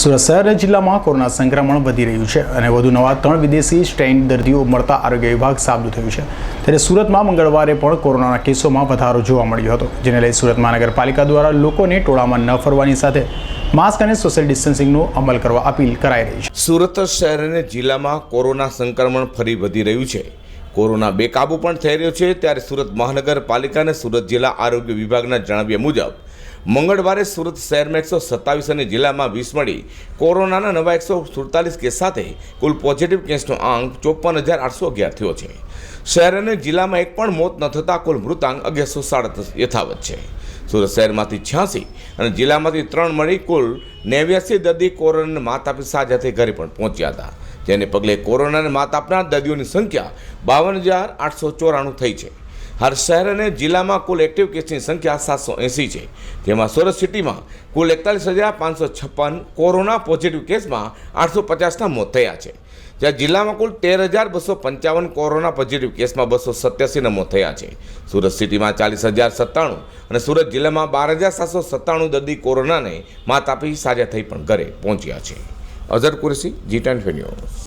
સુરત શહેર જિલ્લામાં કોરોના સંક્રમણ વધી રહ્યું છે અને વધુ નવા ત્રણ વિદેશી સ્ટ્રેન દર્દીઓ મળતા આરોગ્ય વિભાગ સાબદું થયું છે. ત્યારે સુરતમાં મંગળવારે પણ કોરોનાના કેસોમાં વધારો જોવા મળ્યો હતો, જેને લઈ સુરત મહાનગરપાલિકા દ્વારા લોકોને ટોળામાં ન ફરવાની સાથે માસ્ક અને સોશિયલ ડિસ્ટન્સિંગનો અમલ કરવા અપીલ કરાઈ રહી છે. સુરત શહેર અને જિલ્લામાં કોરોના સંક્રમણ ફરી વધી રહ્યું છે. કોરોના બેકાબુ પણ થઈ રહ્યો છે. ત્યારે સુરત મહાનગરપાલિકા અને સુરત જિલ્લા આરોગ્ય વિભાગના જણાવ્યા મુજબ મંગળવારે સુરત શહેરમાં એકસો સત્તાવીસ અને જિલ્લામાં વીસ મળી કોરોનાના નવા એકસો સુડતાલીસ કેસ સાથે કુલ પોઝિટિવ કેસનો આંક ચોપન હજાર આઠસો અગિયાર થયો છે. શહેર અને જિલ્લામાં એક પણ મોત ન થતાં કુલ મૃતાંક અગિયારસો સાડત્રીસ યથાવત છે. સુરત શહેરમાંથી છ્યાસી અને જિલ્લામાંથી ત્રણ મળી કુલ નેવ્યાસી દર્દી કોરોનાને માત આપી સાજા થઈ ઘરે પણ પહોંચ્યા હતા. જેને પગલે કોરોનાને માત આપનાર દર્દીઓની સંખ્યા બાવન હજાર આઠસો ચોરાણું થઈ છે. હર શહેર અને જિલ્લામાં કુલ એક્ટિવ કેસની સંખ્યા સાતસો એંસી છે. જેમાં સુરત સિટીમાં કુલ એકતાલીસ હજાર પાંચસો છપ્પન કોરોના પોઝિટિવ કેસમાં આઠસો પચાસના મોત થયા છે. જ્યાં જિલ્લામાં કુલ તેર હજાર બસો પંચાવન કોરોના પોઝિટિવ કેસમાં બસો સત્યાસીના મોત થયા છે. સુરત સિટીમાં ચાલીસ હજાર સત્તાણું અને સુરત જિલ્લામાં બાર હજાર સાતસો સત્તાણું દર્દી કોરોનાને માત આપી સાજા થઈ પણ ઘરે પહોંચ્યા છે. Azhar Qureshi, G ten news.